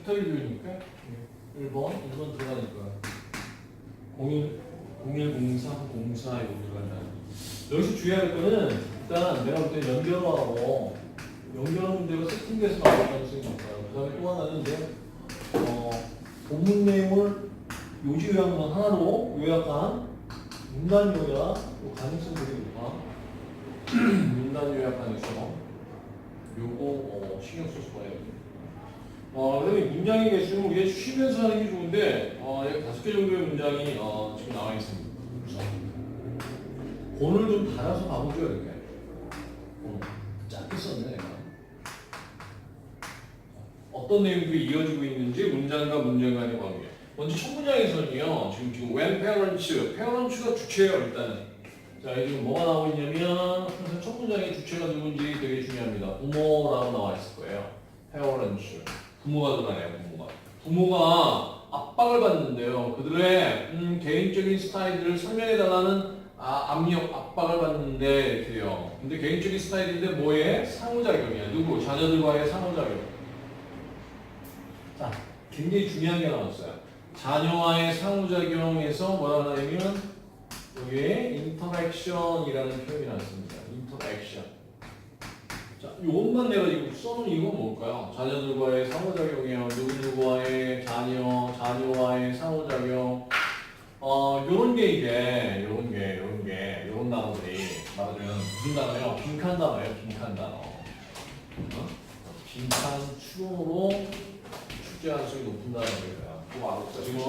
빅터리 뷰니까 1번 1번 들어가니까 01 0103 04 이거 들어간다. 여기서 주의해야 할 거는 일단 내가 볼때 연결하고 연결 문제가 세팅돼서 나올 가능성이 높아요. 그 다음에 또 하나는 이제 어, 본문 내용을 요지 요약만 하나로 요약한 문단 요약 요 가능성 되게 높아. 문단 요약 가능성 요거 어, 신경 써서 봐야 돼. 어, 그 다음에 문장의 개수는 우리가 쉬면서 하는 게 좋은데 어, 약 다섯 개 정도의 문장이 어, 지금 나와 있습니다. 그래서 본을 좀 달아서 가보죠 이렇게. 어, 짧게 썼네 내가. 어떤 내용들이 이어지고 있는지 문장과 문장 간의 관계. 먼저 첫 문장에서는요. 지금 지금 when parents, parents가 주체예요 일단은. 자, 이게 지금 뭐가 나오고 있냐면 항상 첫 문장의 주체가 누군지 되게 중요합니다. 부모라고 나와 있을 거예요. parents. 부모가 들어가네요. 부모가. 부모가 압박을 받는데요. 그들의 음, 개인적인 스타일들을 설명해달라는 아, 압력, 압박을 받는데 돼요. 근데 개인적인 스타일인데 뭐에? 상호작용이야. 누구? 자녀들과의 상호작용. 자, 굉장히 중요한 게 나왔어요. 자녀와의 상호작용에서 뭐라고 하냐면 여기에 인터랙션이라는 표현이 나왔습니다. 인터랙션. 자, 요것만 내가 지금 써놓은 이유가 뭘까요? 자녀들과의 상호작용이요. 누구누구와의 자녀, 자녀와의 상호작용. 어, 요런 게 이제, 요런 게, 요런 게, 요런 단어들이 말하자면 무슨 단어예요? 빈칸 단어예요, 빈칸 단어. 어? 빈칸 추론으로 축제 가능성이 높은 단어입니다. 그거 알았죠? 지금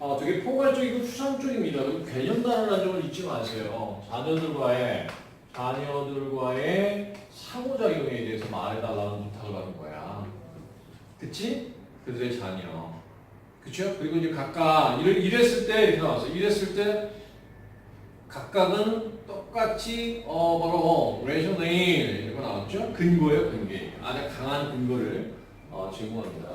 아, 되게 포괄적이고 추상적입니다. 그리고 개념 단어라는 점을 잊지 마세요. 자녀들과의 자녀들과의 상호작용에 대해서 말해달라는 부탁을 받은 거야. 그치? 그들의 자녀. 그쵸? 그리고 이제 각각 이를 이랬을 때 이렇게 나왔어. 이랬을 때 각각은 똑같이 어 바로 rationale 이거 나왔죠? 근거예요, 근거. 아주 강한 근거를 어, 제공합니다.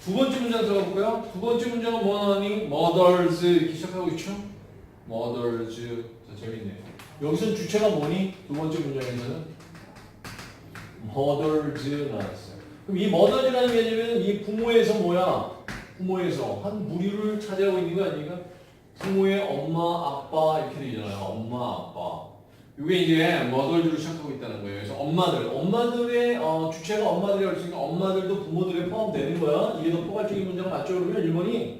두 번째 문장 들어볼까요? 두 번째 문장은 뭐 나오니? mothers 이렇게 시작하고 있죠? mothers 자 재밌네. 여기서 주체가 뭐니? 두 번째 문장에서는 mothers 나왔어요. 그럼 이 mothers라는 개념은 이 부모에서 뭐야? 부모에서 한 무리를 차지하고 있는 거 아닙니까? 부모의 엄마, 아빠 이렇게 되잖아요. 엄마, 아빠. 이게 이제 머덜즈로 시작하고 있다는 거예요. 그래서 엄마들, 엄마들의 어, 주체가 엄마들이 할수 있는 엄마들도 부모들에 포함되는 거야. 이게 더 포괄적인 문장 맞죠? 그러면 1번이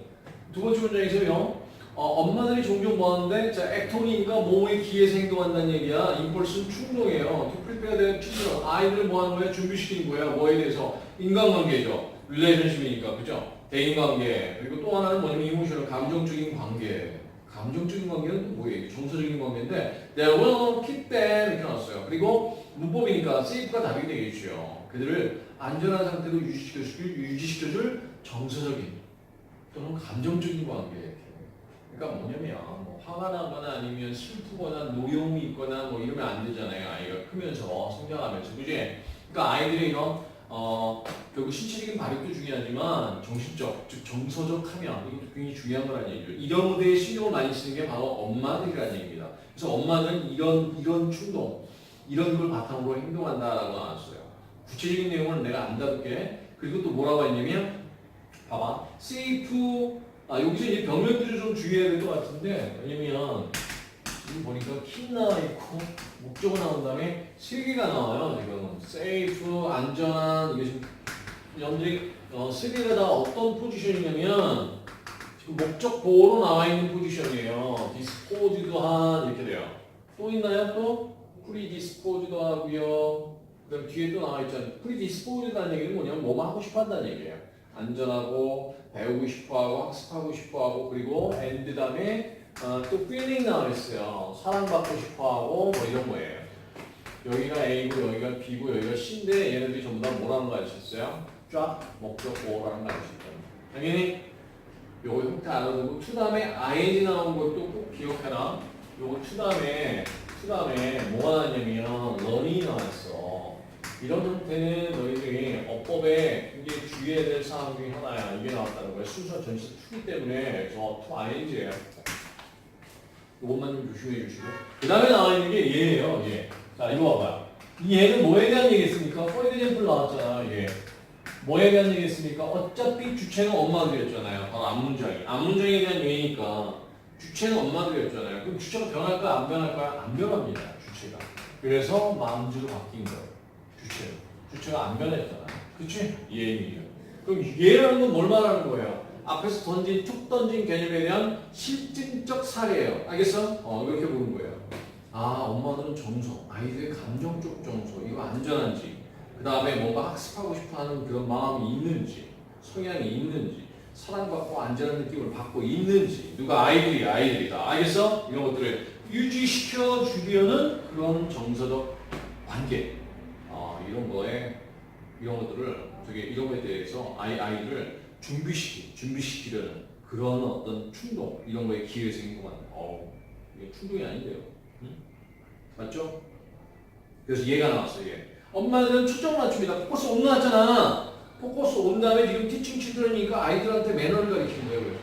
두 번째 문장에서 요. 어, 엄마들이 종종 뭐 하는데 자, 액토니까 몸에 기에서 행동한다는 얘기야. 임펄스는 충동이에요. 투플리페가 되는 충동. 아이들을 뭐 하는 거야? 준비시키는 거야. 뭐에 대해서? 인간관계죠. 릴레이션십이니까. 그죠? 대인관계. 그리고 또 하나는 뭐냐면 이모셔널 감정적인 관계. 감정적인 관계는 또 뭐예요? 정서적인 관계인데 They will keep them 이렇게 나왔어요. 그리고 문법이니까 safe가 답이 되겠죠. 그들을 안전한 상태로 유지시켜줄, 유지시켜줄 정서적인 또는 감정적인 관계. 그러니까 뭐냐면 뭐 화가 나거나 아니면 슬프거나 노여움이 있거나 뭐 이러면 안 되잖아요. 아이가 크면서 성장하면서 그지? 그러니까 아이들의 이런 어 결국 신체적인 발육도 중요하지만 정신적 즉 정서적 하면 이것도 굉장히 중요한 거라는 얘기죠. 이런 것에 신경을 많이 쓰는 게 바로 엄마들이라는 얘기입니다. 그래서 엄마는 이런 이런 충동 이런 걸 바탕으로 행동한다라고 나왔어요. 구체적인 내용은 내가 안 다룰게. 그리고 또 뭐라고 했냐면 봐봐 세이프 아 여기서 이제 병명들을 좀 주의해야 될 것 같은데 왜냐면 지금 보니까 키 나와 있고 목적어 나온 다음에 세 개가 나와요 지금. 세이프 안전한 이게 지금 여러분들이 어, 세 개가 다 어떤 포지션이냐면 지금 목적 보호로 나와 있는 포지션이에요. 디스포즈도 한 이렇게 돼요. 또 있나요 또? 프리디스포즈도 하고요. 그 다음 뒤에 또 나와 있잖아요. 프리디스포즈라는 얘기는 뭐냐면 뭐만 하고 싶어 한다는 얘기예요 안전하고 배우고 싶어하고 학습하고 싶어하고 그리고 엔드 다음에 어, 또 feeling 나와 있어요. 사랑받고 싶어하고 뭐 이런 거예요. 여기가 A고 여기가 B고 여기가 C인데 얘네들이 전부 다 뭐라는 거 아셨어요? 쫙 목적 보호라는 거 아셨어요? 당연히 요거 형태 알아두고 to 다음에 ing 나온 것도 꼭 기억해라. 요거 to 다음에 to 다음에 뭐가 나왔냐면 learning이 나왔어. 이런 형태는 너희들이 어법에 굉장히 주의해야 될 사항 중에 하나야. 이게 나왔다는 거야. 순서 전체 투기 때문에 저 to ing예요. 이것만 좀 조심해 주시고 그 다음에 나와 있는 게 얘예요 얘. 자 이거 봐봐요 이 얘는 뭐에 대한 얘기했습니까? for example 나왔잖아 얘 뭐에 대한 얘기했습니까? 어차피 주체는 엄마들이었잖아요. 바로 앞문장이. 앞문장에 대한 얘기니까 주체는 엄마들이었잖아요. 그럼 주체가 변할까요? 안 변할까요? 안 변합니다. 주체가. 그래서 마음주로 바뀐 거예요. 주체로. 주체가 안 변했잖아요. 그치? 예입니다. 그럼 예라는 건 뭘 말하는 거예요? 앞에서 던진, 툭 던진 개념에 대한 실증적 사례예요. 알겠어? 어, 이렇게 보는 거예요. 아, 엄마들은 정서, 아이들의 감정적 정서, 이거 안전한지, 그 다음에 뭔가 학습하고 싶어 하는 그런 마음이 있는지, 성향이 있는지, 사랑받고 안전한 느낌을 받고 있는지, 누가 아이들이 아이들이다. 알겠어? 이런 것들을 유지시켜 주려는 그런 정서적 관계, 어, 이런 거에, 이런 것들을 되게 이런 거에 대해서 아이, 아이들을 준비시키, 준비시키려는 그런 어떤 충동, 이런 거에 기회 생긴 것 같아요. 어 이게 충동이 아닌데요. 응? 맞죠? 그래서 얘가 나왔어요, 얘. 엄마들은 초점을 맞춥니다. 포커스 온 나왔잖아. 포커스 온 다음에 지금 티칭 치드러니까 아이들한테 매너를 가르치는 거예요. 그래서.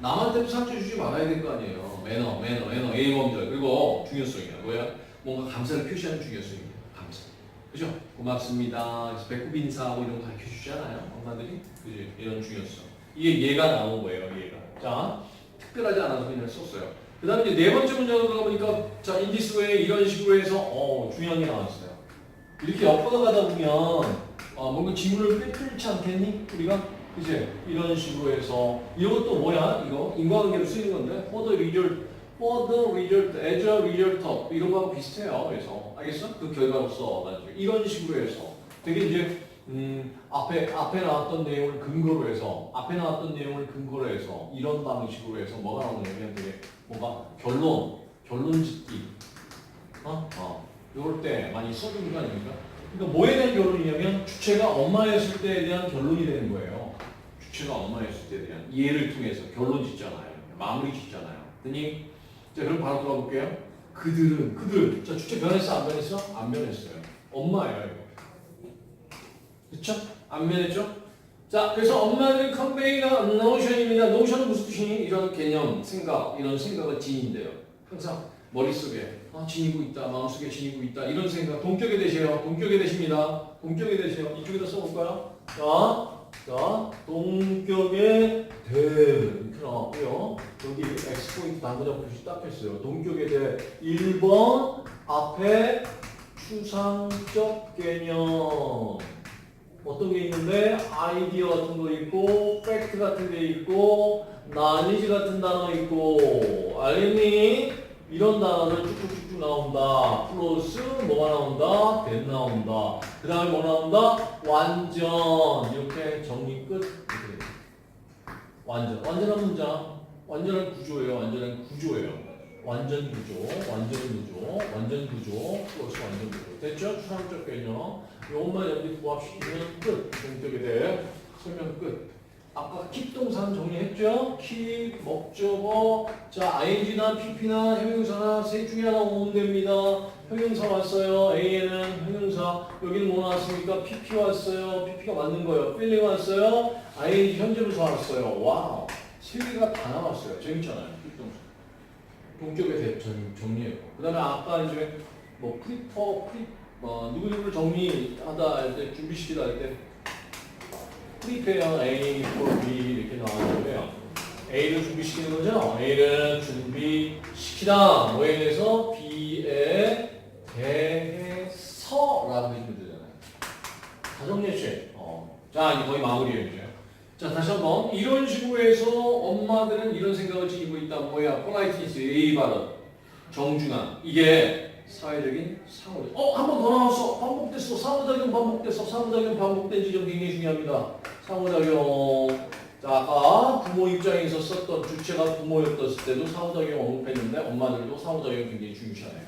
남한테도 상처 주지 말아야 될 거 아니에요. 매너, 매너, 매너, 예의범절. 그리고 중요성이야. 뭐야? 뭔가 감사를 표시하는 중요성입니다. 감사. 그죠? 고맙습니다. 배꼽 인사하고 이런 거 가르쳐 주잖아요. 엄마들이. 그지? 이런 중요성. 이게 얘가 나온 거예요, 얘가. 자, 특별하지 않아서 그냥 썼어요. 그 다음에 이제 네 번째 문장으로 가보니까, 자, 인디스웨에 이런 식으로 해서, 어, 중요한 게 나왔어요. 이렇게 엮어 가다 보면, 어, 뭔가 지문을 빼뜨리지 않겠니? 우리가? 그지? 이런 식으로 해서, 이것도 뭐야? 이거? 인과관계로 쓰이는 건데, for the result, for the result, as a result of, 이런 거하고 비슷해요. 그래서, 알겠어? 그 결과로서. 이런 식으로 해서. 되게 이제, 음, 앞에, 앞에 나왔던 내용을 근거로 해서, 앞에 나왔던 내용을 근거로 해서, 이런 방식으로 해서 뭐가 나오냐면 되게 뭔가 결론, 결론 짓기. 어? 어. 요럴 때 많이 써주는 거 아닙니까? 그러니까 뭐에 대한 결론이냐면, 주체가 엄마였을 때에 대한 결론이 되는 거예요. 주체가 엄마였을 때에 대한 이해를 통해서 결론 짓잖아요. 마무리 짓잖아요. 됐니? 자, 그럼 바로 돌아볼게요 그들은, 그들. 자, 주체 변했어? 안 변했어? 안 변했어요. 엄마예요, 이거. 그쵸? 안 변했죠? 자, 그래서 엄마는 컨베이가 노션입니다. 노션은 무슨 뜻이니? 이런 개념, 생각, 이런 생각을 지닌대요. 항상 머릿속에 아, 지니고 있다, 마음속에 지니고 있다, 이런 생각, 동격에 대세요. 동격에 대십니다. 동격에 대세요. 이쪽에다 써볼까요? 자, 자, 동격에 대. 나왔고요. 여기 X포인트 단거자 표시 딱 했어요. 동격에 대. 1번 앞에 추상적 개념. 어떤 게 있는데 아이디어 같은 거 있고 팩트 같은 게 있고 나니지 같은 단어 있고 알겠니? 이런 단어를 쭉쭉쭉쭉 나온다. 플러스 뭐가 나온다? 된 나온다. 그 다음에 뭐 나온다? 완전 이렇게 정리. 완전 완전한 문장 완전한 구조예요. 완전한 구조예요. 완전 구조, 완전 구조, 완전 구조, 플러스 완전 구조. 됐죠? 추상적 개념. 요것만 여기 부합시키면 끝. 동격에 대해 설명 끝. 아까 킵 동사는 정리했죠? 킵, 목적어, 자 ing나 pp나 형용사나 셋 중에 하나 오면 됩니다. 형용사 왔어요. a에는 형용사. 여기는 뭐 나왔습니까? pp 왔어요. pp가 맞는 거예요. 필링 왔어요. ing 현재부터 왔어요. 와우. 세 개가 다 나왔어요. 재밌잖아요. 킵 동사. 동격에 대해 전- 정리해요. 그 다음에 아까 이제 뭐 프리퍼, 프리, 뭐 누구누구를 정리하다 할 때, 준비시키다 할 때, 프리페어 A for B 이렇게 나왔는데요. A를 준비시키는 거죠. A를 준비시키다. 뭐에 대해서? B에 대해서라고 해주면 되잖아요. 가정예시. 어. 자, 이제 거의 마무리예요, 이제. 자, 다시 한번. 이런 해서 엄마들은 이런 생각을 지니고 있다. 뭐야? 폴라이티니스, A 발음, 정중함. 이게 사회적인 상호작용. 어, 한 번 더 나왔어. 반복됐어. 상호작용 반복됐어. 상호작용 반복된 지점 굉장히 중요합니다. 상호작용. 자, 아까 부모 입장에서 썼던 주체가 부모였을 때도 상호작용 언급했는데 엄마들도 상호작용 굉장히 중요시하네요.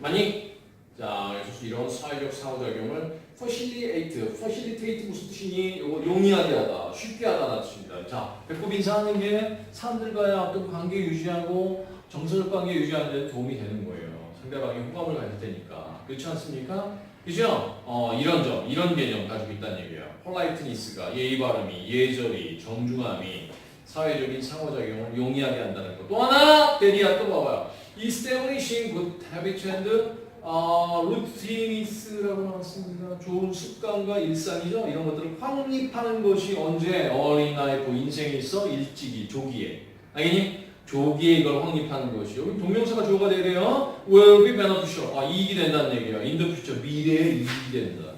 많이? 자, 그래서 이런 사회적 상호작용을 facilitate, facilitate 무슨 뜻이니? 요거 용이하게 하다, 쉽게 하다는 뜻입니다. 자, 배꼽 인사하는 게 사람들과의 어떤 관계 유지하고 정서적 관계 유지하는 데 도움이 되는 거예요. 상대방이 호감을 가질 테니까. 그렇지 않습니까? 그죠? 어, 이런 점, 이런 개념 가지고 있다는 얘기예요. 폴라이트니스가 예의 발음이, 예절이, 정중함이 사회적인 상호작용을 용이하게 한다는 거. 또 하나, 대리야 또 봐봐요. establishing good habits and 아, 루티니스라고 나왔습니다. 좋은 습관과 일상이죠. 이런 것들을 확립하는 것이 언제 어린아이 그 인생에 있어 일찍이 조기에. 알겠니? 조기에 이걸 확립하는 것이. 여기 동명사가 돼야 돼요. will be beneficial. 아, 이익이 된다는 얘기야. in the future. 미래에 이익이 된다.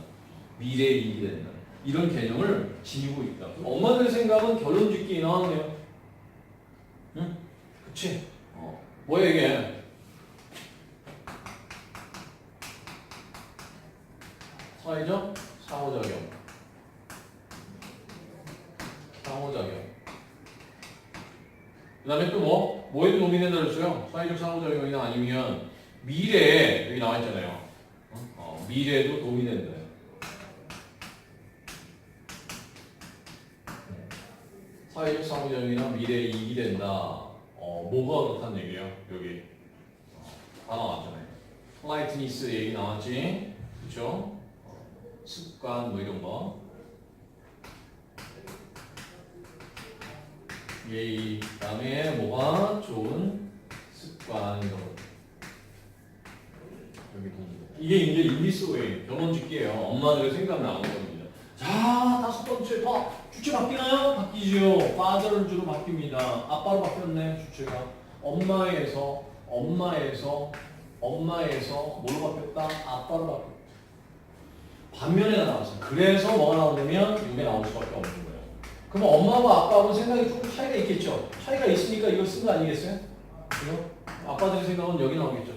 미래에 이익이 된다. 이런 개념을 지니고 있다. 엄마들의 생각은 결론 짓기 나왔네요. 응? 그치? 어. 뭐야 이게? 사회적 상호작용. 상호작용. 그 다음에 또 뭐? 뭐에도 도움이 된다 그랬어요? 사회적 상호작용이나 아니면 미래에, 여기 나와 있잖아요. 어? 어, 미래에도 도움이 된다. 사회적 상호작용이나 미래에 이익이 된다. 어, 뭐가 그렇다는 얘기예요? 여기. 어, 다 나왔잖아요. 플라이트니스 얘기 나왔지? 그쵸? 습관 뭐 이런 거 예의 그 다음에 뭐가 좋은 습관 이런 거 여기 보면 이게 이제 인디스 웨이 결혼 짓기예요. 엄마들의 생각 나오는 겁니다. 자 다섯 번째 봐 주체 바뀌나요? 바뀌지요. Father는 주로 바뀝니다. 아빠로 바뀌었네 주체가. 엄마에서 엄마에서 엄마에서 뭘로 바뀌었다? 아빠로 바뀌었다. 반면에 나왔어. 그래서 뭐가 나오냐면 이게 나올 수밖에 없는 거예요. 그럼 엄마하고 아빠하고 생각이 조금 차이가 있겠죠. 차이가 있으니까 이걸 쓴 거 아니겠어요? 그죠? 아빠들의 생각은 여기 나오겠죠.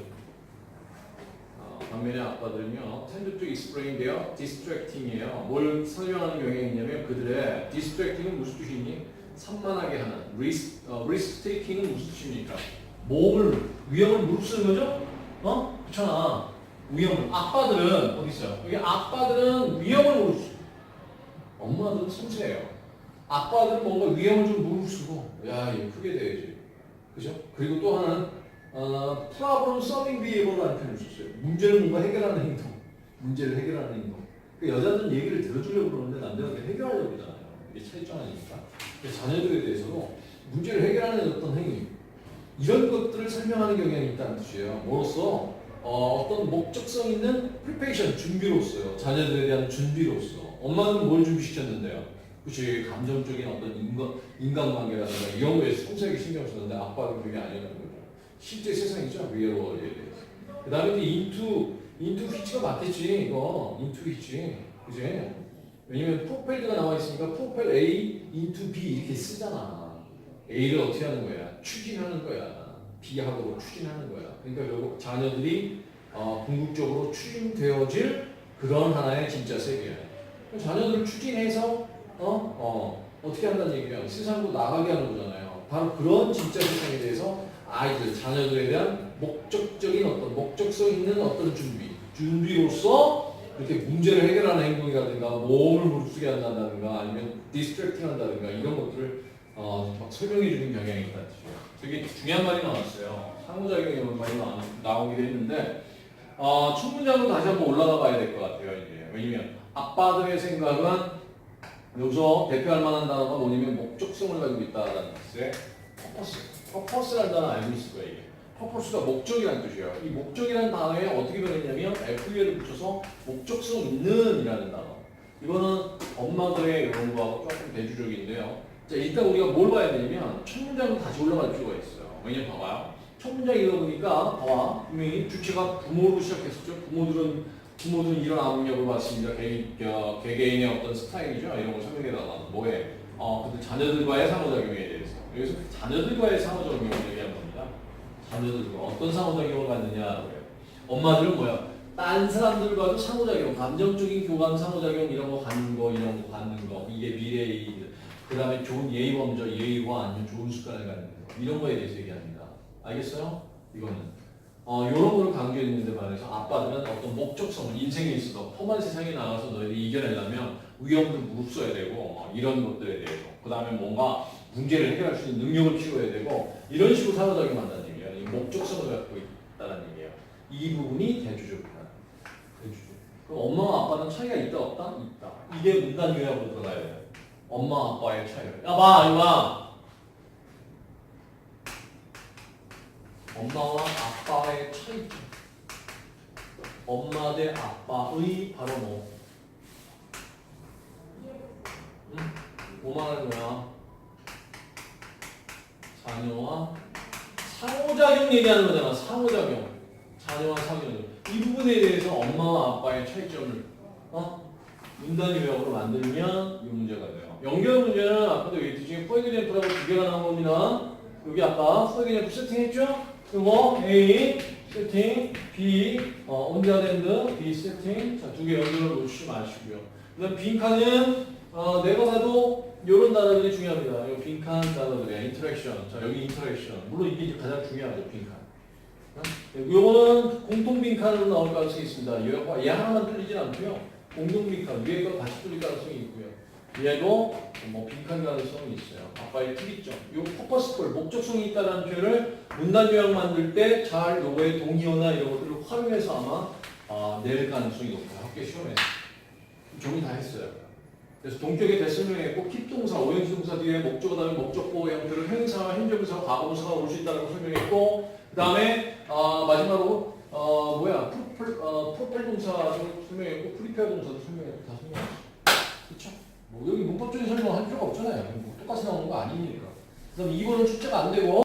어, 반면에 아빠들은요, to explain their distracting이에요. 뭘 설명하는 경향이 있냐면 그들의 distracting은 무슨 뜻이니? 산만하게 하는 risk, 어, risk taking은 무슨 뜻입니까? 몸을 위험을 무릅쓰는 거죠? 어? 그렇잖아. 위험을. 아빠들은 어디 있어요? 여기 아빠들은 위험을 무릅쓰고 엄마들은 섬세해요. 아빠들은 뭔가 위험을 좀 무릅쓰고 야 이거 크게 돼야지. 그죠? 그리고 또 하나는 어, problem solving behavior라는 표현을 썼어요. 문제를 뭔가 해결하는 행동. 문제를 해결하는 행동. 그 여자들은 얘기를 들어주려고 그러는데 그냥 해결하려고 그러잖아요. 이게 차이점 아니니까. 그래서 자녀들에 대해서도 문제를 해결하는 어떤 행위 이런 것들을 설명하는 경향이 있다는 뜻이에요. 뭐로써 어, 어떤 목적성 있는 프리페이션 준비로서요. 자녀들에 대한 준비로서. 엄마는 뭘 준비시켰는데요? 그치 감정적인 어떤 인간, 인간관계라든가 이런 거에 성세하게 신경 썼는데 아빠는 그게 아니라는 거죠. 실제 세상이죠. 리얼월드에 대해서. 그 다음에 이제 인투, 인투 휘치가 맞겠지. 이거. 인투 휘치. 그지? 왜냐면 프로펠드가 나와 있으니까 프로펠 A, 인투 B 이렇게 쓰잖아. A를 어떻게 하는 거야? 추진하는 거야. B하고 추진하는 거야. 그러니까 결국 자녀들이 어, 궁극적으로 추진되어질 그런 하나의 진짜 세계야. 자녀들을 추진해서 어? 어, 어떻게 한다는 얘기야? 세상으로 나가게 하는 거잖아요. 바로 그런 진짜 세상에 대해서 아이들, 자녀들에 대한 목적적인 어떤 목적성 있는 어떤 준비, 준비로서 이렇게 문제를 해결하는 행동이라든가 몸을 무릅쓰게 한다든가 아니면 디스트랙팅 한다든가 이런 것들을 어, 막 설명해 주는 경향이 있다는 뜻이에요. 되게 중요한 말이 나왔어요. 상호작용이 말이 나, 나오기도 했는데 어, 첫 문장으로 다시 한번 올라가 봐야 될 것 같아요. 이제 왜냐면 아빠들의 생각은 여기서 대표할 만한 단어가 뭐냐면 목적성을 가지고 있다라는 뜻의 퍼포스. 퍼포스라는 단어 알고 있을 거예요. 이게. 퍼포스가 목적이라는 뜻이에요. 이 목적이라는 단어에 어떻게 변했냐면 FU를 붙여서 목적성 있는 이라는 단어. 이거는 엄마들의 이런 거하고 조금 대조적인데요. 자, 일단 우리가 뭘 봐야 되냐면 첫 문장으로 다시 올라갈 필요가 있어요. 왜냐면 봐봐요. 첫 문장 읽어보니까 봐봐. 분명히 주체가 부모로 시작했었죠. 부모들은 부모들은 이런 압력을 받습니다. 개, 어, 개개인의 어떤 스타일이죠. 이런 걸 설명해다가 뭐에 어, 근데 자녀들과의 상호작용에 대해서 여기서 자녀들과의 상호작용을 얘기하는 겁니다. 자녀들과 어떤 상호작용을 갖느냐 그래요. 엄마들은 뭐야? 딴 사람들과도 상호작용, 감정적인 교감 상호작용 이런 거 갖는 거, 이런 거 갖는 거 이게 미래의 그 다음에 좋은 예의 범절, 예의와 아니면 좋은 습관을 갖는 거 이런 거에 대해서 얘기합니다. 알겠어요? 이거는 어, 이런 거를 강조했는데 말해서 아빠들은 어떤 목적성을 인생에 있어서 험한 세상에 나가서 너희들이 이겨내려면 위험을 무릅써야 되고 어, 이런 것들에 대해서 그 다음에 뭔가 문제를 해결할 수 있는 능력을 키워야 되고 이런 식으로 상호작용 한다는 얘기예요. 이 목적성을 갖고 있다는 얘기예요. 이 부분이 대주적이다. 대주적. 그럼 엄마와 아빠는 차이가 있다 없다? 있다. 이게 문단 요약으로 들어가야 돼요. 엄마 아빠의 차이를. 야 봐, 이거 봐. 엄마와 아빠 의 차이점. 엄마 대 아빠의 바로 뭐? 응? 뭐 말하는 거야? 자녀와 상호작용 얘기하는 거잖아. 상호작용. 자녀와 상호작용. 이 부분에 대해서 엄마와 아빠의 차이점을 어? 문단 유형으로 만들면 이 문제가 돼요. 연결 문제는 아까도 얘기했듯이 포에그젠프라고 두 개가 나온 겁니다. 여기 아까 포에그젠프 세팅했죠? 그거 A 세팅, B 어, 온자랜드 B 세팅 자두 개 연결을 놓치지 마시고요. 그다음 빈칸은 어, 봐도 이런 단어들이 중요합니다. 이 빈칸 단어들의 인터랙션. 자 여기 인터랙션. 물론 이게 가장 중요하죠 빈칸. 어? 요거는 공통 빈칸으로 나올 가능성이 있습니다. 얘, 얘 하나만 틀리진 않고요. 공동 빈칸 위에 거 같이 뚫릴 가능성이 있고요. 얘도 뭐 빈칸 가능성이 있어요. 아빠의 특이점. 요 퍼퍼스풀 목적성이 있다는 표현을 문단 요약 만들 때 잘 요거의 동의어나 이런 것들을 활용해서 아마 아, 낼 가능성이 높아요. 학교 시험에 정리 다 했어요. 그래서 동격의 대설명했고 킵동사, 오형식 동사 뒤에 목적어 다음에 목적보 형태를 행사와 현재분사와 과거분사가 올 수 있다는 걸 설명했고 그 다음에 아, 마지막으로 어, 뭐야 프로펠, 어, 프로펠 동사도 설명했고 프리페어 동사도 설명했고 다 설명했어. 그렇죠? 뭐 여기 문법적인 설명 할 필요가 없잖아요. 뭐 똑같이 나오는 거 아니니까. 그다음 2번은 출제가 안 되고